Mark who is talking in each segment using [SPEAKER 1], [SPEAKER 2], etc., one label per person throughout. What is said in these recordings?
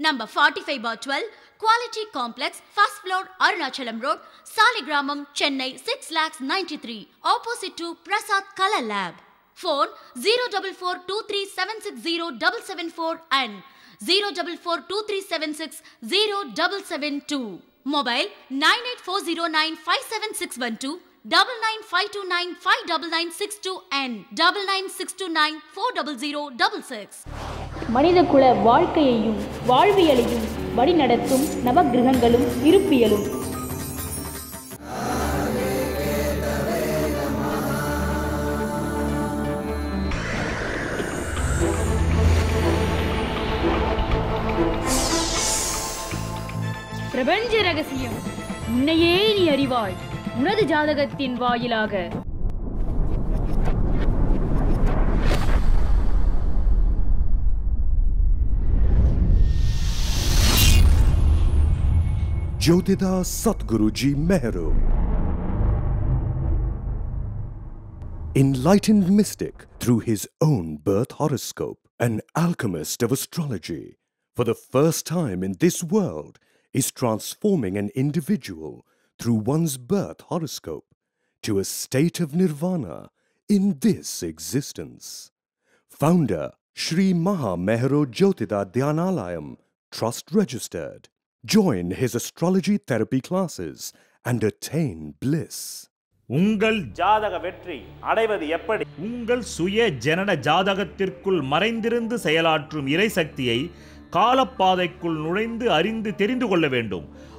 [SPEAKER 1] Number forty five bar twelve quality complex first floor Arunachalam road Saligramam Chennai six lakhs ninety three opposite to Prasad colour lab phone zero double four two three seven six zero double nine five two nine five two nine five double nine six two and double nine six two nine four double zero double six
[SPEAKER 2] மனிதகுல வாழ்க்கையையும் வாழ்வியலையும் வழிநடத்தும் நவகிரகங்களும் இருப்பியலும். பிரபஞ்ச ரகசியம் உன்னையே நீ அறிவாய். உனது ஜாதகத்தின் வாயிலாக
[SPEAKER 3] Jyotida Satguruji Mehru. Enlightened mystic through his own birth horoscope, an alchemist of astrology, for the first time in this world is transforming an individual through one's birth horoscope to a state of nirvana in this existence. Founder Sri Maha Mehro Jyotida Dhyanalayam, Trust Registered. Join his astrology therapy classes and attain bliss.
[SPEAKER 4] உங்கள்
[SPEAKER 5] ஜாதக வெற்றி அடைவது எப்படி
[SPEAKER 4] உங்கள் சுய ஜனன ஜாதகத்திற்குள் மறைந்திருந்து செயலாற்றும் இறைசக்தியை காலப்பாதைக்குள் நுழைந்து அறிந்து தெரிந்து கொள்ள வேண்டும்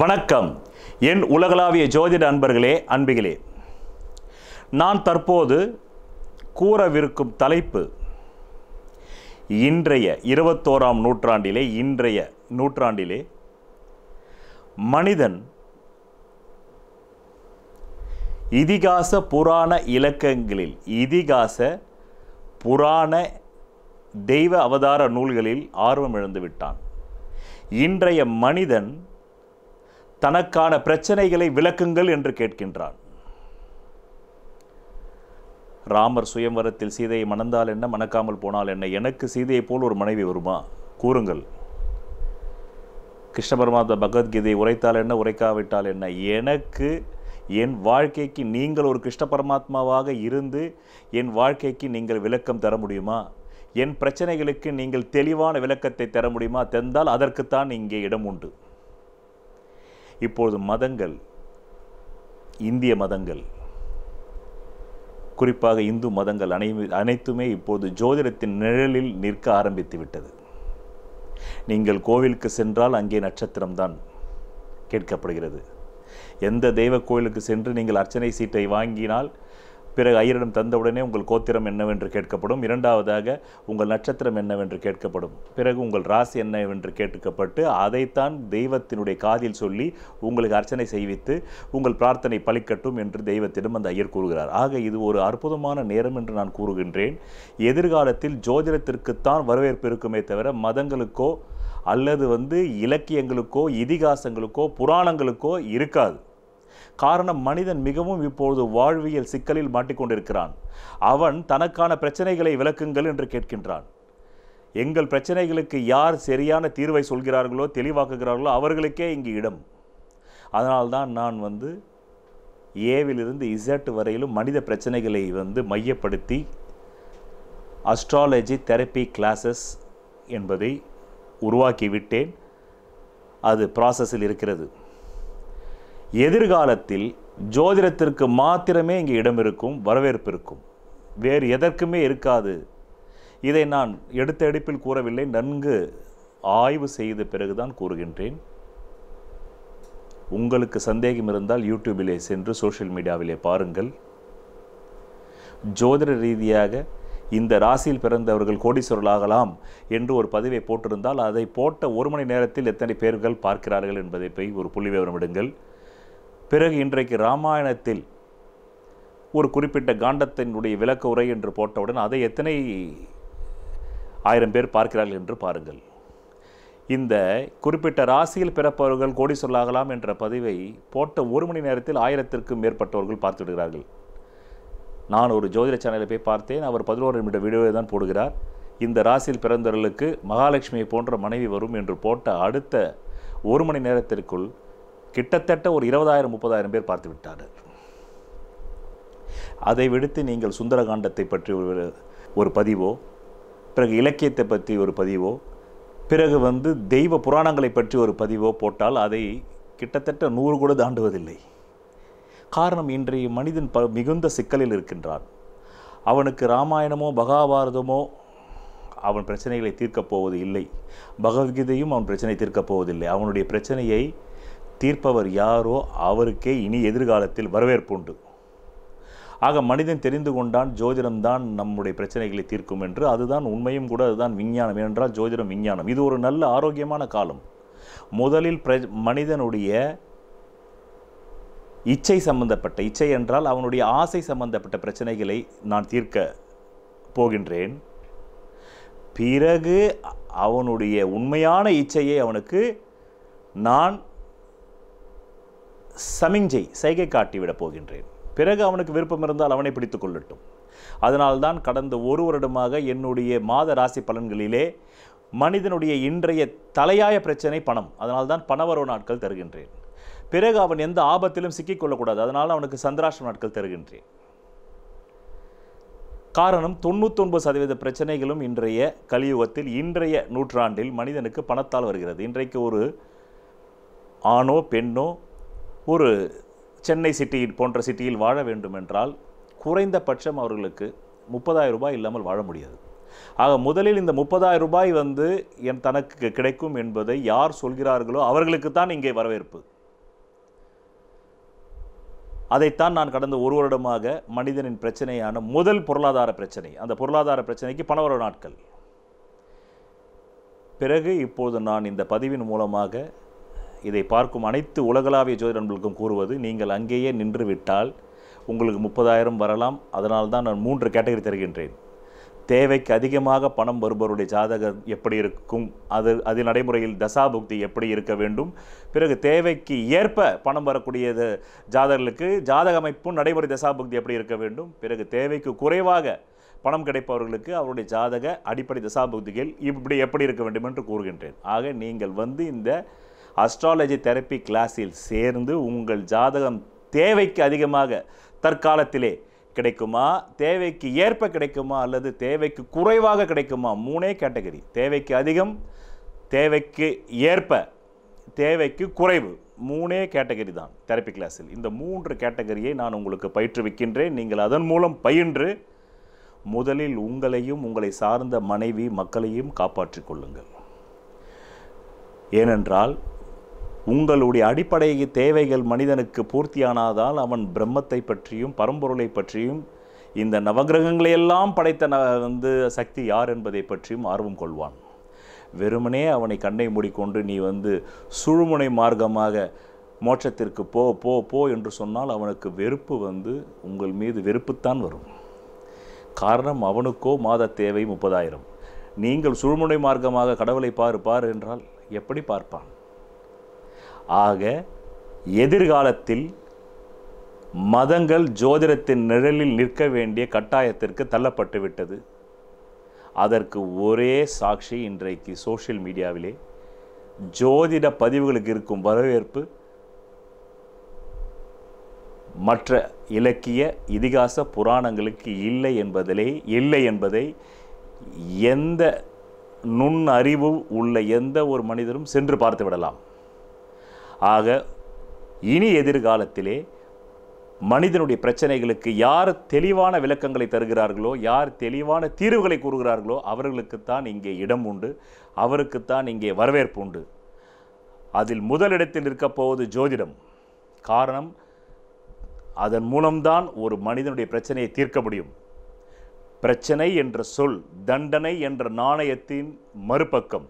[SPEAKER 5] வணக்கம். என் உலகளாவிய ஜோதிட அன்பர்களே அன்பிகளே.
[SPEAKER 4] நான் தற்போது கூறவிருக்கும் தலைப்பு இன்றைய இருபத்தோராம் நூற்றாண்டிலே இன்றைய நூற்றாண்டிலே மனிதன் இதிகாச புராண இலக்கங்களில் இதிகாச புராண தெய்வ அவதார நூல்களில் ஆர்வம் இழந்து விட்டான் இன்றைய மனிதன் தனக்கான பிரச்சனைகளை விளக்குங்கள் என்று கேட்கின்றான் ராமர் சுயம்வரத்தில் சீதையை மணந்தால் என்ன மணக்காமல் போனால் என்ன? எனக்கு சீதையை போல் ஒரு மனைவி வருமா? கூறுங்கள். கிருஷ்ண பரமாத்மா பகவத்கீதை உரைத்தால் என்ன உரைக்காவிட்டால் என்ன? எனக்கு என் வாழ்க்கைக்கு நீங்கள் ஒரு கிருஷ்ண பரமாத்மாவாக இருந்து என் வாழ்க்கைக்கு நீங்கள் விளக்கம் தர முடியுமா? என் பிரச்சனைகளுக்கு நீங்கள் தெளிவான விளக்கத்தை தர முடியுமா? தந்தால் அதற்குத்தான் இங்கே இடம் உண்டு. இப்பொழுது மதங்கள் இந்திய மதங்கள் குறிப்பாக இந்து மதங்கள் அனை அனைத்துமே இப்போது ஜோதிடத்தின் நிழலில் நிற்க ஆரம்பித்து விட்டது. நீங்கள் கோவிலுக்கு சென்றால் அங்கே நட்சத்திரம்தான் கேட்கப்படுகிறது. எந்த தெய்வ கோயிலுக்கு சென்று நீங்கள் அர்ச்சனை சீட்டை வாங்கினால் பிறகு ஐயரிடம் தந்தவுடனே உங்கள் கோத்திரம் என்னவென்று கேட்கப்படும். இரண்டாவதாக உங்கள் நட்சத்திரம் என்னவென்று கேட்கப்படும். பிறகு உங்கள் ராசி என்னவென்று கேட்கப்பட்டு அதைத்தான் தெய்வத்தினுடைய காதில் சொல்லி உங்களுக்கு அர்ச்சனை செய்வித்து உங்கள் பிரார்த்தனை பலிக்கட்டும் என்று தெய்வத்திடம் அந்த ஐயர் கூறுகிறார். ஆக இது ஒரு அற்புதமான நேரம் என்று நான் கூறுகின்றேன். எதிர்காலத்தில் ஜோதிடத்திற்குத்தான் வரவேற்பு இருக்குமே தவிர மதங்களுக்கோ அல்லது வந்து இலக்கியங்களுக்கோ இதிகாசங்களுக்கோ புராணங்களுக்கோ இருக்காது. காரணம் மனிதன் மிகவும் இப்பொழுது வாழ்வியல் சிக்கலில் மாட்டிக்கொண்டிருக்கிறான். அவன் தனக்கான பிரச்சனைகளை விளக்குங்கள் என்று கேட்கின்றான். எங்கள் பிரச்சனைகளுக்கு யார் சரியான தீர்வை சொல்கிறார்களோ தெளிவாக்குகிறார்களோ அவர்களுக்கே இங்கு இடம். அதனால்தான் நான் வந்து ஏவிலிருந்து இசட் வரையிலும் மனித பிரச்சனைகளை வந்து மையப்படுத்தி அஸ்ட்ராலஜி தெரப்பி கிளாஸஸ் என்பதை உருவாக்கிவிட்டேன். அது ப்ராசஸில் இருக்கிறது. எதிர்காலத்தில் ஜோதிடத்திற்கு மாத்திரமே இங்கே இடம் இருக்கும் வரவேற்பு இருக்கும். வேறு எதற்குமே இருக்காது. இதை நான் எடுத்த எடுப்பில் கூறவில்லை. நன்கு ஆய்வு செய்த பிறகுதான் கூறுகின்றேன். உங்களுக்கு சந்தேகம் இருந்தால் யூடியூபிலே சென்று சோஷியல் மீடியாவிலே பாருங்கள். ஜோதிட ரீதியாக இந்த ராசியில் பிறந்தவர்கள் கோடீஸ்வரர்களாகலாம் என்று ஒரு பதிவை போட்டிருந்தால் அதை போட்ட ஒரு மணி நேரத்தில் எத்தனை பேர்கள் பார்க்கிறார்கள் என்பதை போய் ஒரு புள்ளி விவரம் விடுங்கள் பிறகு இன்றைக்கு ராமாயணத்தில் ஒரு குறிப்பிட்ட காண்டத்தினுடைய விளக்க உரை என்று போட்டவுடன் அதை எத்தனை ஆயிரம் பேர் பார்க்கிறார்கள் என்று பாருங்கள். இந்த குறிப்பிட்ட ராசியில் பிறப்பவர்கள் கோடி சொல்லாகலாம் என்ற பதிவை போட்ட ஒரு மணி நேரத்தில் ஆயிரத்திற்கும் மேற்பட்டவர்கள் பார்த்து விடுகிறார்கள். நான் ஒரு ஜோதிட சேனலை போய் பார்த்தேன். அவர் பதினோரு நிமிட வீடியோவை தான் போடுகிறார். இந்த ராசியில் பிறந்தவர்களுக்கு மகாலட்சுமியை போன்ற மனைவி வரும் என்று போட்ட அடுத்த ஒரு மணி நேரத்திற்குள் கிட்டத்தட்ட ஒரு இருபதாயிரம் முப்பதாயிரம் பேர் பார்த்து விட்டார்கள். அதை விடுத்து நீங்கள் சுந்தரகாண்டத்தை பற்றி ஒரு ஒரு பதிவோ பிறகு இலக்கியத்தை பற்றி ஒரு பதிவோ பிறகு வந்து தெய்வ புராணங்களை பற்றி ஒரு பதிவோ போட்டால் அதை கிட்டத்தட்ட நூறு கூட தாண்டுவதில்லை. காரணம் இன்றைய மனிதன் ப மிகுந்த சிக்கலில் இருக்கின்றான். அவனுக்கு ராமாயணமோ மகாபாரதமோ அவன் பிரச்சனைகளை தீர்க்கப் போவது இல்லை. பகவத்கீதையும் அவன் பிரச்சனை தீர்க்கப் போவதில்லை. அவனுடைய பிரச்சனையை தீர்ப்பவர் யாரோ அவருக்கே இனி எதிர்காலத்தில் வரவேற்பு உண்டு. ஆக மனிதன் தெரிந்து கொண்டான் ஜோதிடம்தான் நம்முடைய பிரச்சனைகளை தீர்க்கும் என்று. அதுதான் உண்மையும் கூட அதுதான் விஞ்ஞானம். ஏனென்றால் ஜோதிடம் விஞ்ஞானம். இது ஒரு நல்ல ஆரோக்கியமான காலம். முதலில் பிர மனிதனுடைய இச்சை சம்பந்தப்பட்ட இச்சை என்றால் அவனுடைய ஆசை சம்பந்தப்பட்ட பிரச்சனைகளை நான் தீர்க்க போகின்றேன். பிறகு அவனுடைய உண்மையான இச்சையை அவனுக்கு நான் சமிஞ்சை சைகை காட்டிவிடப் போகின்றேன். பிறகு அவனுக்கு விருப்பம் இருந்தால் அவனை பிடித்து கொள்ளட்டும். அதனால்தான் கடந்த ஒரு வருடமாக என்னுடைய மாத ராசி பலன்களிலே மனிதனுடைய இன்றைய தலையாய பிரச்சனை பணம். அதனால்தான் பணவரவு நாட்கள் தருகின்றேன். பிறகு அவன் எந்த ஆபத்திலும் சிக்கிக்கொள்ளக்கூடாது அதனால் அவனுக்கு சந்திராஷ்டிரம் நாட்கள் தருகின்றேன். காரணம் தொண்ணூத்தொன்பது சதவீத பிரச்சனைகளும் இன்றைய கலியுகத்தில் இன்றைய நூற்றாண்டில் மனிதனுக்கு பணத்தால் வருகிறது. இன்றைக்கு ஒரு ஆணோ பெண்ணோ ஒரு சென்னை சிட்டி போன்ற சிட்டியில் வாழ வேண்டுமென்றால் குறைந்தபட்சம் அவர்களுக்கு முப்பதாயிரம் ரூபாய் இல்லாமல் வாழ முடியாது. ஆக முதலில் இந்த முப்பதாயிரம் ரூபாய் வந்து என் தனக்கு கிடைக்கும் என்பதை யார் சொல்கிறார்களோ அவர்களுக்கு தான் இங்கே வரவேற்பு. அதைத்தான் நான் கடந்த ஒரு வருடமாக மனிதனின் பிரச்சனையான முதல் பொருளாதார பிரச்சனை அந்த பொருளாதார பிரச்சனைக்கு பணவரவு நாட்கள். பிறகு இப்போது நான் இந்த பதிவின் மூலமாக இதை பார்க்கும் அனைத்து உலகளாவிய ஜோதிட நண்பர்களுக்கும் கூறுவது நீங்கள் அங்கேயே நின்று விட்டால் உங்களுக்கு முப்பதாயிரம் வரலாம். அதனால் தான் நான் மூன்று கேட்டகரி தருகின்றேன். தேவைக்கு அதிகமாக பணம் வருபவருடைய ஜாதகம் எப்படி இருக்கும்? அது அது நடைமுறையில் தசாபுக்தி எப்படி இருக்க வேண்டும்? பிறகு தேவைக்கு ஏற்ப பணம் வரக்கூடிய ஜாதகர்களுக்கு ஜாதக அமைப்பும் நடைமுறை தசாபுக்தி எப்படி இருக்க வேண்டும்? பிறகு தேவைக்கு குறைவாக பணம் கிடைப்பவர்களுக்கு அவருடைய ஜாதக அடிப்படை தசாபுக்திகள் இப்படி எப்படி இருக்க வேண்டும் என்று கூறுகின்றேன். ஆக நீங்கள் வந்து இந்த அஸ்ட்ராலஜி தெரப்பி கிளாஸில் சேர்ந்து உங்கள் ஜாதகம் தேவைக்கு அதிகமாக தற்காலத்திலே கிடைக்குமா? தேவைக்கு ஏற்ப கிடைக்குமா? அல்லது தேவைக்கு குறைவாக கிடைக்குமா? மூணே கேட்டகரி. தேவைக்கு அதிகம் தேவைக்கு ஏற்ப தேவைக்கு குறைவு. மூணே கேட்டகரி தான் தெரப்பி கிளாஸில் இந்த மூன்று கேட்டகரியை நான் உங்களுக்கு பயிற்றுவிக்கின்றேன். நீங்கள் அதன் மூலம் பயின்று முதலில் உங்களையும் உங்களை சார்ந்த மனைவி மக்களையும் காப்பாற்றிக் கொள்ளுங்கள். ஏனென்றால் உங்களுடைய அடிப்படை தேவைகள் மனிதனுக்கு பூர்த்தியானாதால் அவன் பிரம்மத்தை பற்றியும் பரம்பொருளை பற்றியும் இந்த நவகிரகங்களையெல்லாம் படைத்த ந வந்து சக்தி யார் என்பதை பற்றியும் ஆர்வம் கொள்வான். வெறுமனே அவனை கண்ணை மூடிக்கொண்டு நீ வந்து சுழுமுனை மார்க்கமாக மோட்சத்திற்கு போ போ போ என்று சொன்னால் அவனுக்கு வெறுப்பு வந்து உங்கள் மீது வெறுப்புத்தான் வரும். காரணம் அவனுக்கோ மாத தேவை முப்பதாயிரம். நீங்கள் சுழுமுனை மார்க்கமாக கடவுளை பாரு பார் என்றால் எப்படி பார்ப்பான்? ஆக எதிர்காலத்தில் மதங்கள் ஜோதிடத்தின் நிழலில் நிற்க வேண்டிய கட்டாயத்திற்கு தள்ளப்பட்டு விட்டது. அதற்கு ஒரே சாட்சி இன்றைக்கு சோஷியல் மீடியாவிலே ஜோதிட பதிவுகளுக்கு இருக்கும் வரவேற்பு மற்ற இலக்கிய இதிகாச புராணங்களுக்கு இல்லை என்பதிலே இல்லை என்பதை எந்த நுண்ணறிவு உள்ள எந்த ஒரு மனிதரும் சென்று பார்த்து விடலாம். ஆக இனி எதிர்காலத்திலே மனிதனுடைய பிரச்சனைகளுக்கு யார் தெளிவான விளக்கங்களை தருகிறார்களோ யார் தெளிவான தீர்வுகளை கூறுகிறார்களோ அவர்களுக்குத்தான் இங்கே இடம் உண்டு அவருக்குத்தான் இங்கே வரவேற்பு உண்டு. அதில் முதலிடத்தில் இருக்கப் போவது ஜோதிடம். காரணம் அதன் மூலம்தான் ஒரு மனிதனுடைய பிரச்சனையை தீர்க்க முடியும். பிரச்சனை என்ற சொல் தண்டனை என்ற நாணயத்தின் மறுபக்கம்.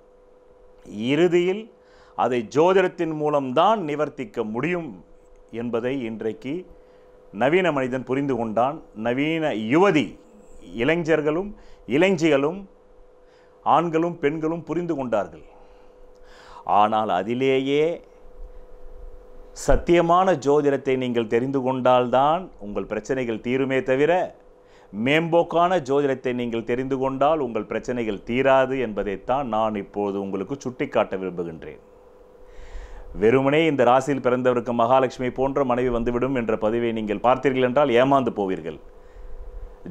[SPEAKER 4] இறுதியில் அதை ஜோதிடத்தின் மூலம்தான் நிவர்த்திக்க முடியும் என்பதை இன்றைக்கு நவீன மனிதன் புரிந்து கொண்டான். நவீன யுவதி இளைஞர்களும் இளைஞிகளும் ஆண்களும் பெண்களும் புரிந்து கொண்டார்கள். ஆனால் அதிலேயே சத்தியமான ஜோதிடத்தை நீங்கள் தெரிந்து கொண்டால்தான் உங்கள் பிரச்சனைகள் தீருமே தவிர மேம்போக்கான ஜோதிடத்தை நீங்கள் தெரிந்து கொண்டால் உங்கள் பிரச்சனைகள் தீராது என்பதைத்தான் நான் இப்போது உங்களுக்கு சுட்டிக்காட்ட விரும்புகின்றேன். வெறுமனே இந்த ராசியில் பிறந்தவருக்கு மகாலட்சுமி போன்ற மனைவி வந்துவிடும் என்ற பதிவை நீங்கள் பார்த்தீர்கள் என்றால் ஏமாந்து போவீர்கள்.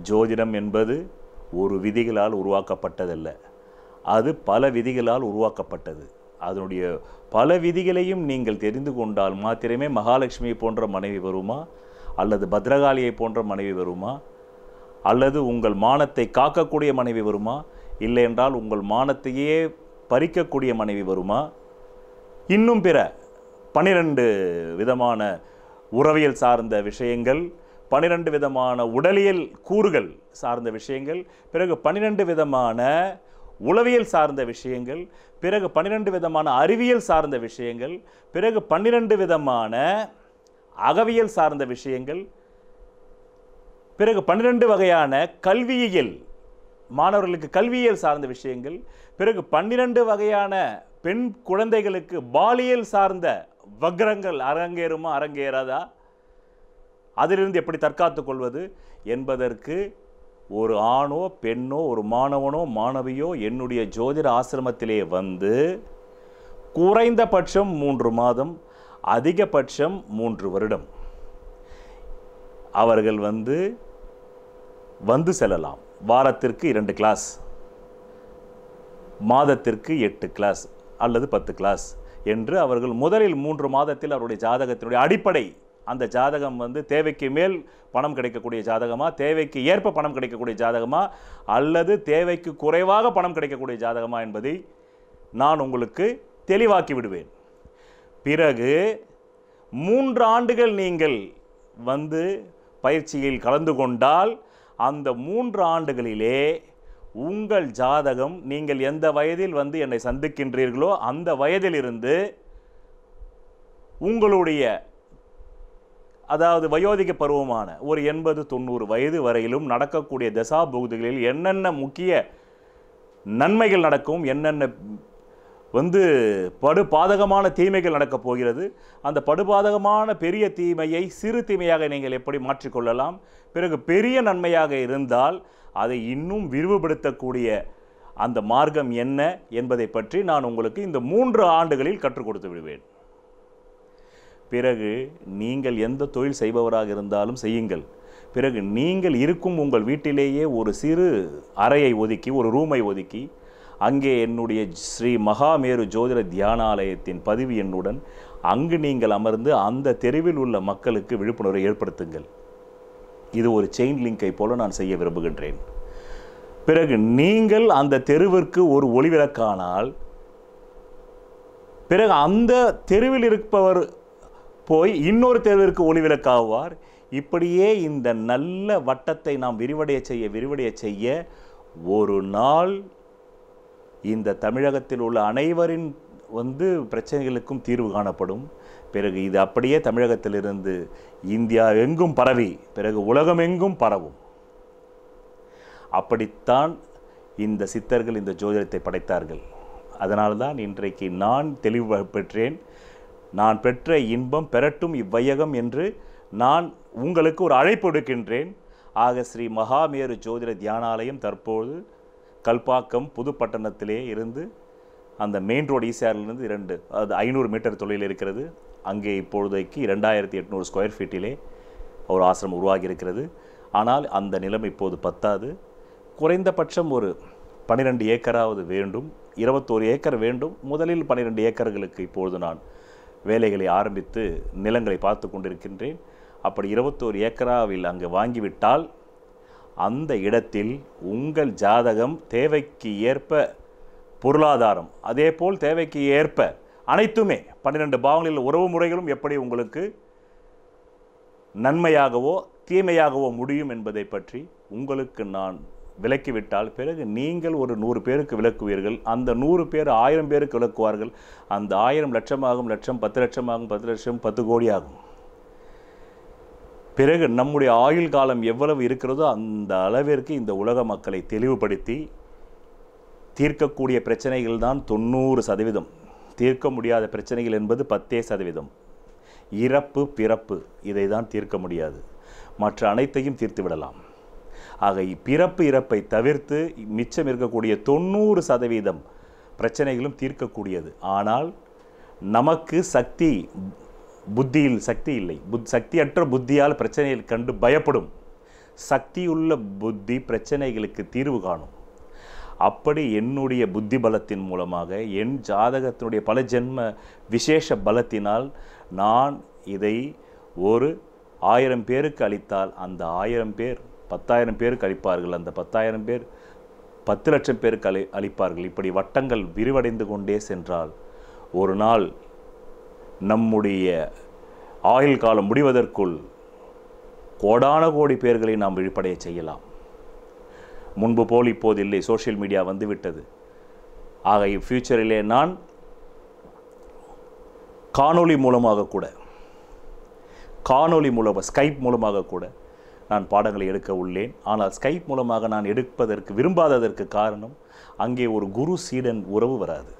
[SPEAKER 4] ஜோதிடம் என்பது ஒரு விதிகளால் உருவாக்கப்பட்டதல்ல. அது பல விதிகளால் உருவாக்கப்பட்டது. அதனுடைய பல விதிகளையும் நீங்கள் தெரிந்து கொண்டால் மாத்திரமே மகாலட்சுமி போன்ற மனைவி வருமா? அல்லது பத்ரகாளியை போன்ற மனைவி வருமா? அல்லது உங்கள் மானத்தை காக்கக்கூடிய மனைவி வருமா? இல்லை என்றால் உங்கள் மானத்தையே பறிக்கக்கூடிய மனைவி வருமா? இன்னும் பிற பனிரெண்டு விதமான உறவியல் சார்ந்த விஷயங்கள் பனிரெண்டு விதமான உடலியல் கூறுகள் சார்ந்த விஷயங்கள் பிறகு பனிரெண்டு விதமான உளவியல் சார்ந்த விஷயங்கள் பிறகு பன்னிரெண்டு விதமான அறிவியல் சார்ந்த விஷயங்கள் பிறகு பன்னிரெண்டு விதமான அகவியல் சார்ந்த விஷயங்கள் பிறகு பன்னிரெண்டு வகையான கல்வியியல் மாணவர்களுக்கு கல்வியியல் சார்ந்த விஷயங்கள் பிறகு பன்னிரெண்டு வகையான பெண் குழந்தைகளுக்கு பாலியல் சார்ந்த வக்ரங்கள் அரங்கேறுமா அரங்கேறாதா? அதிலிருந்து எப்படி தற்காத்துக் கொள்வது என்பதற்கு ஒரு ஆணோ பெண்ணோ ஒரு மாணவனோ மாணவியோ என்னுடைய ஜோதிட ஆசிரமத்திலே வந்து குறைந்தபட்சம் மூன்று மாதம் அதிகபட்சம் மூன்று வருடம் அவர்கள் வந்து வந்து செல்லலாம். வாரத்திற்கு இரண்டு கிளாஸ் மாதத்திற்கு எட்டு கிளாஸ் அல்லது பத்து கிளாஸ் என்று அவர்கள் முதலில் மூன்று மாதத்தில் அவருடைய ஜாதகத்தினுடைய அடிப்படை அந்த ஜாதகம் வந்து தேவைக்கு மேல் பணம் கிடைக்கக்கூடிய ஜாதகமா தேவைக்கு ஏற்ப பணம் கிடைக்கக்கூடிய ஜாதகமா அல்லது தேவைக்கு குறைவாக பணம் கிடைக்கக்கூடிய ஜாதகமா என்பதை நான் உங்களுக்கு தெளிவாக்கி விடுவேன். பிறகு மூன்று ஆண்டுகள் நீங்கள் வந்து பயிற்சியில் கலந்து கொண்டால் அந்த மூன்று ஆண்டுகளிலே உங்கள் ஜாதகம் நீங்கள் எந்த வயதில் வந்து என்னை சந்திக்கின்றீர்களோ அந்த வயதிலிருந்து உங்களுடைய அதாவது வயோதிக பருவமான ஒரு எண்பது தொண்ணூறு வயது வரையிலும் நடக்கக்கூடிய தசா பகுதிகளில் என்னென்ன முக்கிய நன்மைகள் நடக்கும் என்னென்ன வந்து படு பாதகமான தீமைகள் நடக்கப் போகிறது அந்த படுபாதகமான பெரிய தீமையை சிறு தீமையாக நீங்கள் எப்படி மாற்றிக்கொள்ளலாம் பிறகு பெரிய நன்மையாக இருந்தால் அதை இன்னும் விரிவுபடுத்தக்கூடிய அந்த மார்க்கம் என்ன என்பதை பற்றி நான் உங்களுக்கு இந்த மூன்று ஆண்டுகளில் கற்றுக் கொடுத்து விடுவேன். பிறகு நீங்கள் எந்த தொழில் செய்பவராக இருந்தாலும் செய்யுங்கள். பிறகு நீங்கள் இருக்கும் உங்கள் வீட்டிலேயே ஒரு சிறு அறையை ஒதுக்கி ஒரு ரூமை ஒதுக்கி அங்கே என்னுடைய ஸ்ரீ மகாமேரு ஜோதிட தியானாலயத்தின் பதிவு எண்ணுடன் அங்கு நீங்கள் அமர்ந்து அந்த தெருவில் உள்ள மக்களுக்கு விழிப்புணர்வை ஏற்படுத்துங்கள். இது ஒரு செயின் லிங்கை போல நான் செய்ய விரும்புகின்றேன். பிறகு நீங்கள் அந்த தெருவிற்கு ஒரு ஒளிவிளக்கானால் பிறகு அந்த தெருவில் இருப்பவர் போய் இன்னொரு தெருவிற்கு ஒளிவிளக்காவார். இப்படியே இந்த நல்ல வட்டத்தை நாம் விரிவடைய செய்ய விரிவடைய செய்ய ஒரு நாள் இந்த தமிழகத்தில் உள்ள அனைவரின் வந்து பிரச்சனைகளுக்கும் தீர்வு காணப்படும். பிறகு இது அப்படியே தமிழகத்திலிருந்து இந்தியா எங்கும் பரவி பிறகு உலகமெங்கும் பரவும். அப்படித்தான் இந்த சித்தர்கள் இந்த ஜோதிடத்தை படைத்தார்கள். அதனால்தான் இன்றைக்கு நான் தெளிவு பெற்றேன். நான் பெற்ற இன்பம் பெறட்டும் இவ்வையகம் என்று நான் உங்களுக்கு ஒரு அழைப்பு எடுக்கின்றேன் ஆக ஸ்ரீ மகாமேரு ஜோதிட தியானாலயம் தற்போது கல்பாக்கம் புதுப்பட்டணத்திலே இருந்து அந்த மெயின் ரோடு ஈசிஆர்லேருந்து இரண்டு அது ஐநூறு மீட்டர் தொலைவில் இருக்கிறது. அங்கே இப்பொழுதைக்கு இரண்டாயிரத்தி எட்நூறு ஸ்கொயர் ஃபீட்டிலே ஒரு ஆசிரமம் உருவாகி இருக்கிறது ஆனால் அந்த நிலம் இப்போது பத்தாது. குறைந்தபட்சம் ஒரு பன்னிரெண்டு ஏக்கராவது வேண்டும். இருபத்தோரு ஏக்கர் வேண்டும். முதலில் பன்னிரெண்டு ஏக்கர்களுக்கு இப்பொழுது நான் வேலைகளை ஆரம்பித்து நிலங்களை பார்த்து கொண்டிருக்கின்றேன். அப்படி இருபத்தோரு ஏக்கராவில் அங்கு வாங்கிவிட்டால் அந்த இடத்தில் உங்கள் ஜாதகம் தேவைக்கு ஏற்ப பொருளாதாரம் அதேபோல் தேவைக்கு ஏற்ப அனைத்துமே பன்னிரெண்டு பாவங்களில் உறவு முறைகளும் எப்படி உங்களுக்கு நன்மையாகவோ தீமையாகவோ முடியும் என்பதை பற்றி உங்களுக்கு நான் விளக்கிவிட்டால் பிறகு நீங்கள் ஒரு நூறு பேருக்கு விளக்குவீர்கள். அந்த நூறு பேர் ஆயிரம் பேருக்கு விளக்குவார்கள். அந்த ஆயிரம் லட்சமாகும் லட்சம் பத்து லட்சமாகும் பத்து லட்சம் பத்து கோடி ஆகும் பிறகு நம்முடைய ஆயுள் காலம் எவ்வளவு இருக்கிறதோ அந்த அளவிற்கு இந்த உலக மக்களை தெளிவுபடுத்தி தீர்க்கக்கூடிய பிரச்சனைகள் தான் தொண்ணூறு சதவீதம். தீர்க்க முடியாத பிரச்சனைகள் என்பது பத்தே சதவீதம். இறப்பு பிறப்பு இதை தான் தீர்க்க முடியாது. மற்ற அனைத்தையும் தீர்த்து விடலாம். ஆக பிறப்பு இறப்பை தவிர்த்து மிச்சம் இருக்கக்கூடிய தொண்ணூறு சதவீதம் பிரச்சனைகளும் தீர்க்கக்கூடியது. ஆனால் நமக்கு சக்தி புத்தியில் சக்தி இல்லை. புத் சக்தியற்ற புத்தியால் பிரச்சனைகள் கண்டு பயப்படும் சக்தியுள்ள புத்தி பிரச்சனைகளுக்கு தீர்வு காணும். அப்படி என்னுடைய புத்தி பலத்தின் மூலமாக என் ஜாதகத்தினுடைய பல ஜென்ம விசேஷ பலத்தினால் நான் இதை ஒரு ஆயிரம் பேருக்கு அளித்தால் அந்த ஆயிரம் பேர் பத்தாயிரம் பேருக்கு அளிப்பார்கள் அந்த பத்தாயிரம் பேர் பத்து லட்சம் பேருக்கு அளி அளிப்பார்கள். இப்படி வட்டங்கள் விரிவடைந்து கொண்டே சென்றால் ஒரு நாள் நம்முடைய ஆயுள் காலம் முடிவதற்குள் கோடான கோடி பேர்களை நாம் விழிப்படைய செய்யலாம். முன்பு போல் இப்போது இல்லை சோஷியல் மீடியா வந்துவிட்டது. ஆக ஃப்யூச்சரிலே நான் காணொளி மூலமாக கூட காணொளி மூலமாக ஸ்கைப் மூலமாக கூட நான் பாடங்களை எடுக்க உள்ளேன். ஆனால் ஸ்கைப் மூலமாக நான் எடுப்பதற்கு விரும்பாததற்கு காரணம் அங்கே ஒரு குரு சீடன் உறவு வராது.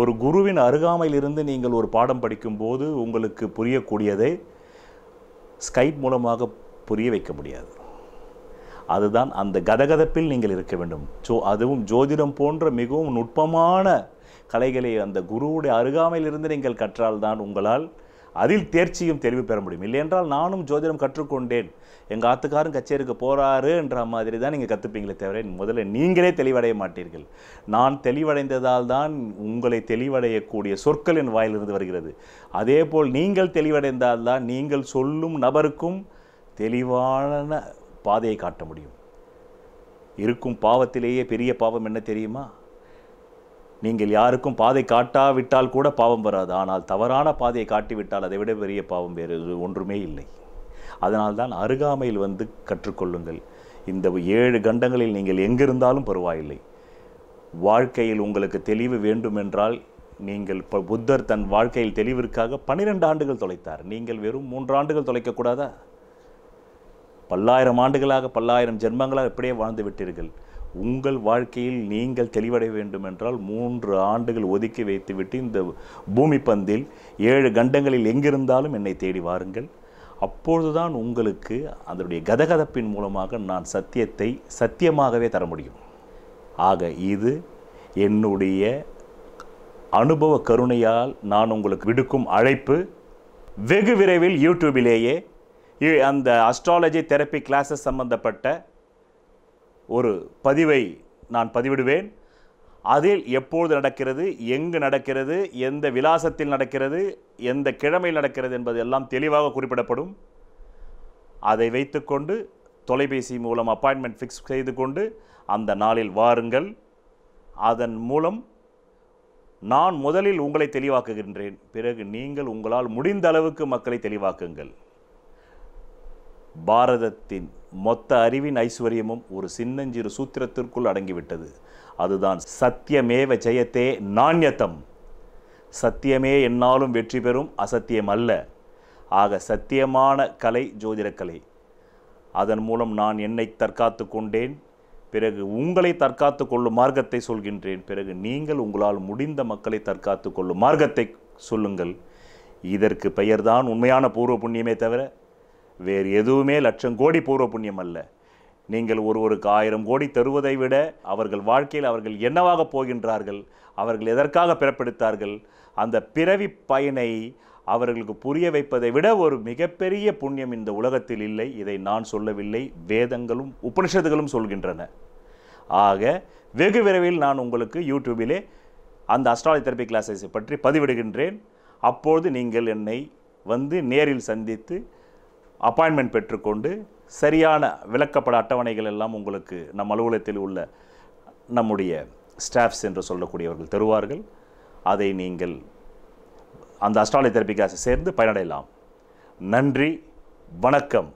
[SPEAKER 4] ஒரு குருவின் அருகாமையிலிருந்து நீங்கள் ஒரு பாடம் படிக்கும்போது உங்களுக்கு புரியக்கூடியதை ஸ்கைப் மூலமாக புரிய வைக்க முடியாது. அதுதான் அந்த கதகதப்பில் நீங்கள் இருக்க வேண்டும். ஜோ அதுவும் ஜோதிடம் போன்ற மிகவும் நுட்பமான கலைகளை அந்த குருவுடைய அருகாமையிலிருந்து நீங்கள் கற்றால்தான் உங்களால் அதில் தேர்ச்சியும் தெளிவு பெற முடியும். இல்லையென்றால் நானும் ஜோதிடம் கற்றுக்கொண்டேன். எங்கள் ஆத்துக்காரும் கச்சேரிக்கு போகிறாருன்ற மாதிரி தான் நீங்கள் கற்றுப்பீங்களே தவிர முதல்ல நீங்களே தெளிவடைய மாட்டீர்கள். நான் தெளிவடைந்ததால் தான் உங்களை தெளிவடையக்கூடிய சொற்கள் என் வாயிலிருந்து வருகிறது. அதேபோல் நீங்கள் தெளிவடைந்தால் தான் நீங்கள் சொல்லும் நபருக்கும் தெளிவான பாதையை காட்ட முடியும். இருக்கும் பாவத்திலேயே பெரிய பாவம் என்ன தெரியுமா? நீங்கள் யாருக்கும் பாதை காட்டாவிட்டால் கூட பாவம் வராது. ஆனால் தவறான பாதையை காட்டிவிட்டால் அதை விட பெரிய பாவம் வேறு ஒன்றுமே இல்லை. அதனால்தான் அருகாமையில் வந்து கற்றுக்கொள்ளுங்கள். இந்த ஏழு கண்டங்களில் நீங்கள் எங்கிருந்தாலும் பரவாயில்லை. வாழ்க்கையில் உங்களுக்கு தெளிவு வேண்டுமென்றால் நீங்கள் இப்போ புத்தர் தன் வாழ்க்கையில் தெளிவிற்காக பன்னிரெண்டு ஆண்டுகள் தொலைத்தார். நீங்கள் வெறும் மூன்று ஆண்டுகள் தொலைக்கக்கூடாதா? பல்லாயிரம் ஆண்டுகளாக பல்லாயிரம் ஜென்மங்களாக இப்படியே வாழ்ந்து விட்டீர்கள். உங்கள் வாழ்க்கையில் நீங்கள் தெளிவடைய வேண்டும் என்றால் மூன்று ஆண்டுகள் ஒதுக்கி வைத்துவிட்டு இந்த பூமி பந்தில் ஏழு கண்டங்களில் எங்கிருந்தாலும் என்னை தேடி வாருங்கள். அப்பொழுதுதான் உங்களுக்கு அதனுடைய கதகதப்பின் மூலமாக நான் சத்தியத்தை சத்தியமாகவே தர முடியும். ஆக இது என்னுடைய அனுபவ கருணையால் நான் உங்களுக்கு விடுக்கும் அழைப்பு. வெகு விரைவில் யூடியூபிலேயே அந்த அஸ்ட்ராலஜி தெரப்பி கிளாஸஸ் சம்பந்தப்பட்ட ஒரு பதிவை நான் பதிவிடுவேன். அதில் எப்பொழுது நடக்கிறது எங்கு நடக்கிறது எந்த விலாசத்தில் நடக்கிறது எந்த கிழமையில் நடக்கிறது என்பது எல்லாம் தெளிவாக குறிப்பிடப்படும். அதை வைத்துக்கொண்டு தொலைபேசி மூலம் அப்பாயின்மெண்ட் ஃபிக்ஸ் செய்து கொண்டு அந்த நாளில் வாருங்கள். அதன் மூலம் நான் முதலில் உங்களை தெளிவாக்குகின்றேன். பிறகு நீங்கள் உங்களால் முடிந்த அளவுக்கு மக்களை தெளிவாக்குங்கள். பாரதத்தின் மொத்த அறிவின் ஐஸ்வர்யமும் ஒரு சின்னஞ்சிறு சூத்திரத்திற்குள் அடங்கிவிட்டது. அதுதான் சத்தியமேவ ஜெயத்தே நாண்யத்தம். சத்தியமே என்னாலும் வெற்றி பெறும் அசத்தியம் அல்ல. ஆக சத்தியமான கலை ஜோதிடக்கலை அதன் மூலம் நான் என்னை தற்காத்து கொண்டேன் பிறகு உங்களை தற்காத்து கொள்ளும் மார்க்கத்தை சொல்கின்றேன் பிறகு நீங்கள் உங்களால் முடிந்த மக்களை தற்காத்து கொள்ளும் மார்க்கத்தை சொல்லுங்கள். இதற்கு பெயர்தான் உண்மையான பூர்வ புண்ணியமே தவிர வேறு எதுவுமே லட்சம் கோடி பூர்வ புண்ணியம் அல்ல. நீங்கள் ஒருவருக்கு ஆயிரம் கோடி தருவதை விட அவர்கள் வாழ்க்கையில் அவர்கள் என்னவாக போகின்றார்கள் அவர்கள் எதற்காக பிறப்பெடுத்தார்கள் அந்த பிறவி பயனை அவர்களுக்கு புரிய வைப்பதை விட ஒரு மிகப்பெரிய புண்ணியம் இந்த உலகத்தில் இல்லை. இதை நான் சொல்லவில்லை. வேதங்களும் உபனிஷத்துகளும் சொல்கின்றன. ஆக வெகு விரைவில் நான் உங்களுக்கு யூடியூபிலே அந்த அஸ்ட்ராலஜி தெரப்பி கிளாஸஸ் பற்றி பதிவிடுகின்றேன். அப்பொழுது நீங்கள் என்னை வந்து நேரில் சந்தித்து அப்பாயின்மெண்ட் பெற்றுக்கொண்டு சரியான விளக்கப்பட அட்டவணைகள் எல்லாம் உங்களுக்கு நம் அலுவலகத்தில் உள்ள நம்முடைய ஸ்டாஃப்ஸ் என்று சொல்லக்கூடியவர்கள் தருவார்கள். அதை நீங்கள் அந்த அஸ்ட்ராலஜி தெரப்பி கிளாஸை சேர்ந்து பயனடையலாம். நன்றி வணக்கம்.